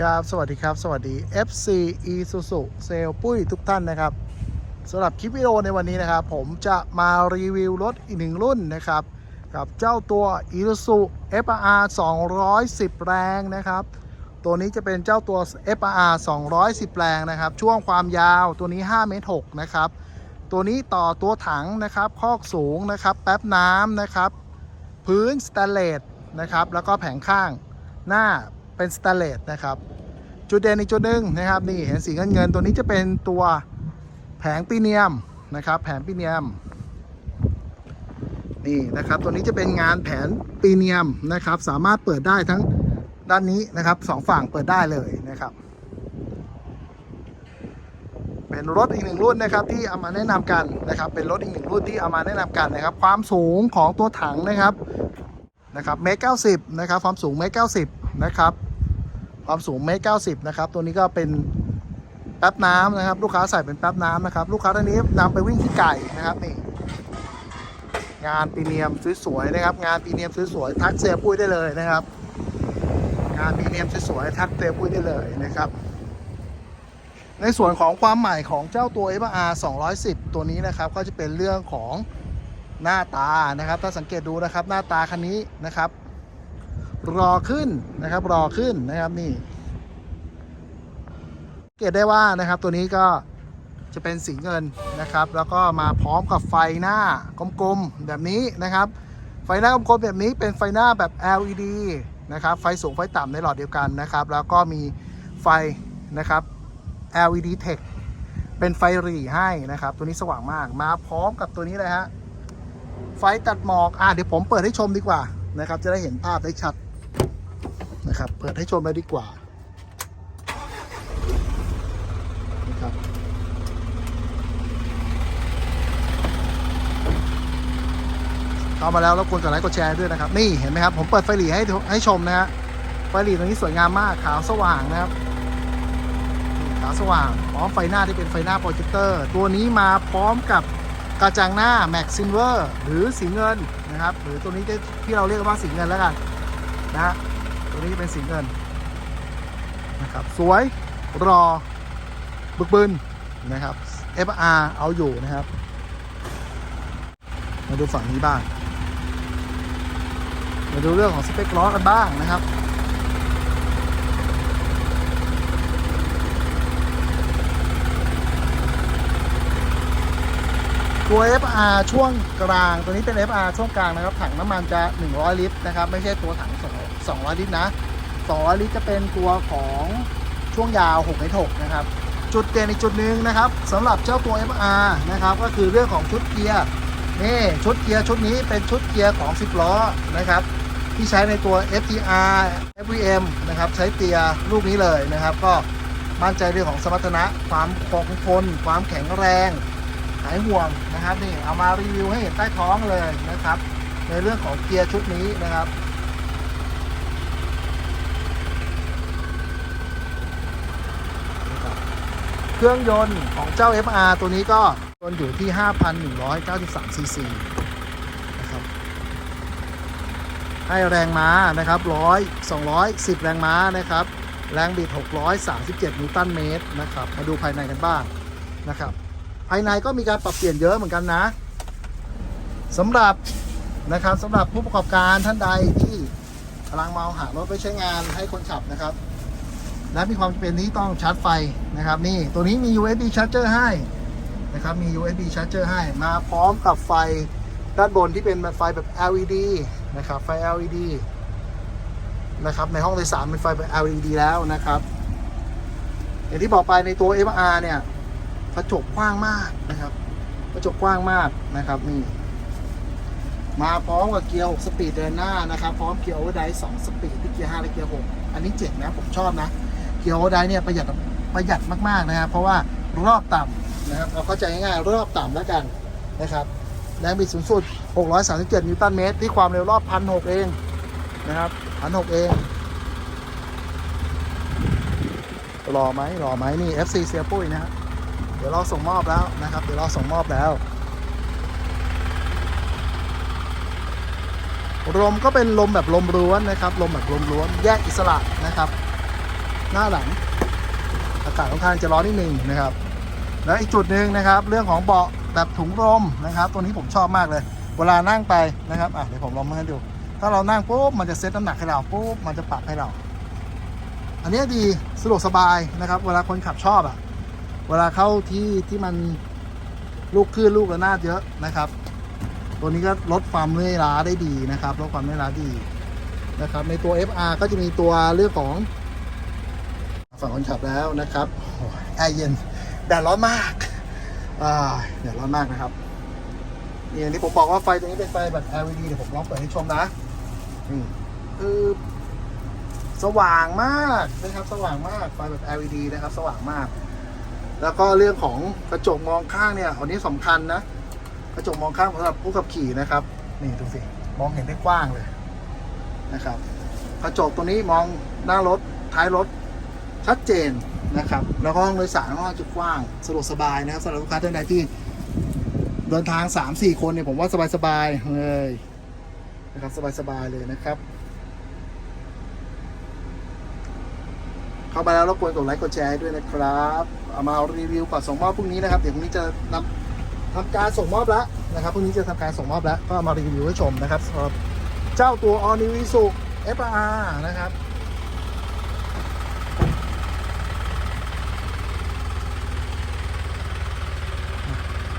ครับ สวัสดีครับ สวัสดี FC Isuzu เซลปุ้ยทุกท่านนะครับสำหรับคลิปวิดีโอในวันนี้นะครับ ผมจะมารีวิวรถอีกหนึ่งรุ่นนะครับ กับเจ้าตัว Isuzu FR 210 แรงนะครับ ตัวนี้จะเป็นเจ้าตัว FR 210 แรงนะครับ ช่วงความยาวตัวนี้5เมตร6นะครับ ตัวนี้ต่อตัวถังนะครับคอกสูงนะครับ แป๊บน้ำนะครับ พื้นสแตนเลสนะครับ แล้วก็แผงข้างหน้า เป็นสแตนเลสนะครับ จุดเด่นอีกจุดหนึ่งนะครับนี่เห็นสีเงินเงินตัวนี้จะเป็นตัวแผงปีเนียมนะครับแผงปีเนียมนี่นะครับตัวนี้จะเป็นงานแผนปีเนียมนะครับ สามารถเปิดได้ทั้งด้านนี้นะครับสองฝั่งเปิดได้เลยนะครับ เป็นรถอีกหนึ่งรุ่นนะครับที่เอามาแนะนำกันนะครับ เป็นรถอีกหนึ่งรุ่นที่เอามาแนะนำกันนะครับ ความสูงของตัวถังนะครับนะครับเมตรเก้าสิบนะครับความสูงเมตรเก้าสิบนะครับ ความสูงเมตรเก้าสิบนะครับ ตัวนี้ก็เป็นแป๊บน้ำนะครับ ลูกค้าใส่เป็นแป๊บน้ำนะครับ ลูกค้าท่านนี้นำไปวิ่งที่ไก่นะครับนี่งานปีเนียมสวยๆนะครับ งานปีเนียมสวยๆทักเซียปุ้ยได้เลยนะครับ งานปีเนียมสวยๆทักเซียปุ้ยได้เลยนะครับ ในส่วนของความใหม่ของเจ้าตัว FR 210 ตัวนี้นะครับ ก็จะเป็นเรื่องของหน้าตานะครับ ถ้าสังเกตดูนะครับ หน้าตาคันนี้นะครับ รอขึ้นนะครับ รอขึ้นนะครับนี่สังเกตได้ว่านะครับตัวนี้ก็จะเป็นสีเงินนะครับ แล้วก็มาพร้อมกับไฟหน้ากลมๆแบบนี้นะครับ ไฟหน้ากลมๆแบบนี้เป็นไฟหน้าแบบ LED นะครับ ไฟสูงไฟต่ำในหลอดเดียวกันนะครับ แล้วก็มีไฟนะครับ LED Tech เป็นไฟหรี่ให้นะครับ ตัวนี้สว่างมากมาพร้อมกับตัวนี้เลยฮะไฟตัดหมอกอะเดี๋ยวผมเปิดให้ชมดีกว่านะครับ จะได้เห็นภาพได้ชัด นะครับ เปิดให้ชมเลยดีกว่านะครับเข้ามาแล้วแล้วกวนกดไลค์กดแชร์ด้วยนะครับ นี่เห็นไหมครับ ผมเปิดไฟหรี่ให้ให้ชมนะฮะไฟหรี่ตรงนี้สวยงามมากขาวสว่างนะครับขาวสว่างพร้อมไฟหน้าที่เป็นไฟหน้าโปรเจคเตอร์ ตัวนี้มาพร้อมกับกระจังหน้า Max Silver หรือสีเงินนะครับ หรือตัวนี้ที่เราเรียกว่าสีเงินแล้วกันนะ ตัวนี้เป็นสีเงินนะครับสวยรอบึกบึนนะครับ FR เอาอยู่นะครับ มาดูฝั่งนี้บ้าง มาดูเรื่องของสเปคล้อกันบ้างนะครับตัว FR ช่วงกลาง ตัวนี้เป็น FR ช่วงกลางนะครับ ถังน้ำมันจะ 100 ลิตรนะครับ ไม่ใช่ตัวถัง2 200 ลิตรนะ 200 ลิตรจะเป็นตัวของช่วงยาว6เมตร6นะครับ จุดเด่นอีกจุดหนึ่งนะครับสำหรับเจ้าตัว FR นะครับ ก็คือเรื่องของชุดเกียร์นี่ชุดเกียร์ชุดนี้เป็นชุดเกียร์ของ 10 ล้อนะครับ ที่ใช้ในตัว FTR FVM นะครับ ใช้เกียร์ลูกนี้เลยนะครับ ก็มั่นใจเรื่องของสมรรถนะความคงทนความแข็งแรงหายห่วงนะครับนี่เอามารีวิวให้เห็นใต้ท้องเลยนะครับ ในเรื่องของเกียร์ชุดนี้นะครับ เครื่องยนต์ของเจ้า FR ตัวนี้ก็ยนต์อยู่ที่ 5,193ซีซีนะครับ ให้แรงม้านะครับ100 210 แรงม้านะครับ แรงบิด 637 นิวตันเมตรนะครับ มาดูภายในกันบ้างนะครับ ภายในก็มีการปรับเปลี่ยนเยอะเหมือนกันนะสำหรับนะครับสำหรับผู้ประกอบการท่านใดที่กำลังมองหารถไปใช้งานให้คนขับนะครับ และมีความจำเป็นที่ต้องชาร์จไฟนะครับนี่ตัวนี้มี USB charger ให้นะครับมี USB charger ให้มาพร้อมกับไฟด้านบนที่เป็นไฟแบบ LED นะครับไฟ LED นะครับในห้องโดยสารเป็นไฟแบบ LED แล้วนะครับ อย่างที่บอกไปในตัว MR เนี่ยกระจกกว้างมากนะครับกระจกกว้างมากนะครับนี่มาพร้อมกับเกียร์ 6 สปีดเดินหน้านะครับ พร้อมเกียร์โอเวอร์ไดร์2สปีดที่เกียร์ 5 และเกียร์ 6 อันนี้เจ๋งนะ ผมชอบนะ กียร์โอเวอร์ไดร์เนี่ยประหยัดประหยัดมากๆนะครับเพราะว่ารอบต่ำนะครับเราเข้าใจง่ายๆรอบต่ำแล้วกันนะครับแรงบิดสูงสุด 637 นิวตันเมตร ที่ความเร็วรอบ1,600เองนะครับ1,600เองรอไหมรอไหมนี่ FC เซียปุ้ยนะฮะเดี๋ยวเราส่งมอบแล้วนะครับ เดี๋ยวเราส่งมอบแล้วลมก็เป็นลมแบบลมล้วนนะครับ ลมแบบลมล้วน แยกอิสระนะครับ หน้าหลัง อากาศค่อนข้างจะร้อนนิดนึงนะครับ แล้วอีกจุดหนึ่งนะครับ เรื่องของเบาะแบบถุงลมนะครับ ตัวนี้ผมชอบมากเลย เวลานั่งไปนะครับอะเดี๋ยวผมลองมาให้ดู ถ้าเรานั่งปุ๊บมันจะเซ็ตน้ำหนักให้เราปุ๊บมันจะปรับให้เรา อันนี้ดีสะดวกสบายนะครับ เวลาคนขับชอบอะ่ะ เวลาเข้าที่ที่มันลูกคลื่นลูกระนาดเยอะนะครับตัวนี้ก็ลดความเมื่อยล้าได้ดีนะครับลดความเมื่อยล้าดีนะครับ ในตัว FR ก็จะมีตัวเรื่องของ ฝั่งคนขับแล้วนะครับแอร์เย็นแดดร้อนมากแดดร้อนมากนะครับนี่อย่างที่ผมบอกว่าไฟตัวนี้เป็นไฟแบบ LED เดี๋ยวผมลองเปิดให้ชมนะนี่คือสว่างมากนะครับ สว่างมากไฟแบบ LED นะครับ สว่างมาก แล้วก็เรื่องของกระจกมองข้างเนี่ยอันนี้สำคัญนะกระจกมองข้างสำหรับผู้ขับขี่นะครับ นี่ดูสิมองเห็นได้กว้างเลยนะครับ กระจกตัวนี้มองหน้ารถท้ายรถ ชัดเจนนะครับ แล้วก็ห้องโดยสารค่อนข้างจะกว้างสะดวกสบายนะครับสำหรับลูกค้าท่านใดที่เดินทาง 3-4 คนเนี่ยผมว่าสบายๆเลยนะครับสบายๆเลยนะครับ เข้ามาแล้วรบกวนกดไลค์กดแชร์ด้วยนะครับเอามารีวิวก่อนส่งมอบพรุ่งนี้นะครับเดี๋ยวพรุ่งนี้จะนำทำการส่งมอบแล้วนะครับพรุ่งนี้จะทำการส่งมอบแล้วก็เอามารีวิวให้ชมนะครับสำหรับเจ้าตัว All New Isuzu FR นะครับ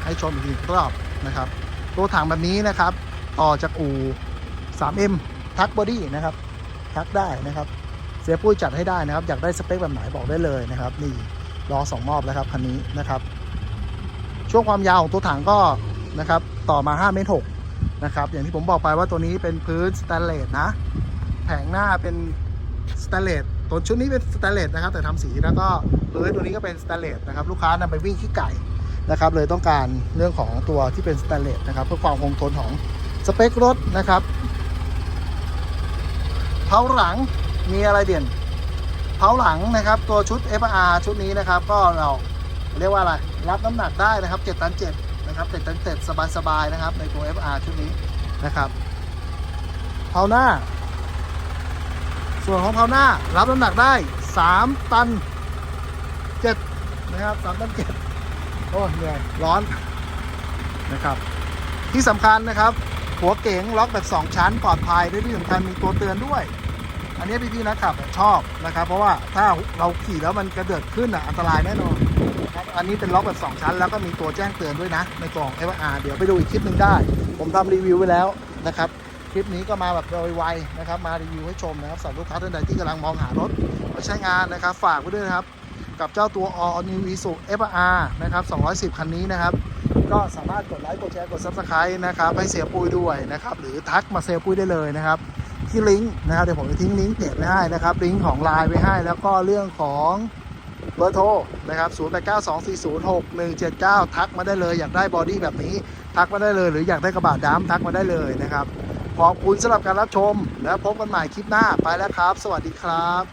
ให้ชมอีกหนึ่งรอบนะครับ ตัวถังแบบนี้นะครับ ต่อจากอู 3M ทักบอดี้นะครับ ทักได้นะครับ เสียปุ้ยจัดให้ได้นะครับ อยากได้สเปคแบบไหนบอกได้เลยนะครับ นี่รอสองมอบแล้วครับคันนี้นะครับ ช่วงความยาวของตัวถังก็นะครับ ต่อมา5เมตร6นะครับ อย่างที่ผมบอกไปว่าตัวนี้เป็นพื้นสแตนเลสนะ แผงหน้าเป็นสแตนเลสตัวชุดนี้เป็นสแตนเลสนะครับ แต่ทำสีแล้วก็พื้นตัวนี้ก็เป็นสแตนเลสนะครับ ลูกค้านำไปวิ่งขี้ไก่ นะครับเลยต้องการเรื่องของตัวที่เป็นสแตนเลสนะครับเพื่อความคงทนของสเปครถนะครับเผาหลังมีอะไรเด่นเผาหลังนะครับตัวชุด FR ชุดนี้นะครับ ก็เราเรียกว่าอะไรรับน้ำหนักได้นะครับ7ตัน7นะครับ7ตัน7สบายๆนะครับในตัว FR ชุดนี้นะครับเผาหน้า ส่วนของเผาหน้ารับน้ำหนักได้ 3 ตัน7นะครับ3ตัน7 โอ้เหนื่อยร้อนนะครับ ที่สำคัญนะครับ หัวเก๋งล็อกแบบ 2 ชั้นปลอดภัยและที่สำคัญมีตัวเตือนด้วย อันนี้พี่ๆนักขับชอบนะครับ เพราะว่าถ้าเราขี่แล้วมันกระเดิดขึ้นอะอันตรายแน่นอนครับอันนี้เป็นล็อกแบบ 2 ชั้น แล้วก็มีตัวแจ้งเตือนด้วยนะ ในกล่อง f r เดี๋ยวไปดูอีกคลิปหนึ่งได้ ผมทำรีวิวไว้แล้วนะครับคลิปนี้ก็มาแบบโดยไวนะครับ มารีวิวให้ชมนะครับสำหรับลูกค้าท่านใดที่กำลังมองหารถไปใช้งานนะครับ ฝากไว้ด้วยนะครับ กับเจ้าตัว All New Isuzu FR นะครับ 210 คันนี้นะครับ ก็สามารถกดไลค์ กดแชร์ กด Subscribe นะครับ ให้เสียปุ้ยด้วยนะครับ หรือทักมาเสียปุ้ยได้เลยนะครับ ที่ลิงก์นะครับ เดี๋ยวผมจะทิ้งลิงก์เพจไว้ให้นะครับ ลิงก์ของไลน์ไว้ให้ แล้วก็เรื่องของเบอร์โทรนะครับ 0892406179 ทักมาได้เลย อยากได้บอดี้แบบนี้ ทักมาได้เลย หรืออยากได้กระบะดำทักมาได้เลยนะครับ ขอบคุณสำหรับการรับชม แล้วพบกันใหม่คลิปหน้า ไปแล้วครับ สวัสดีครับ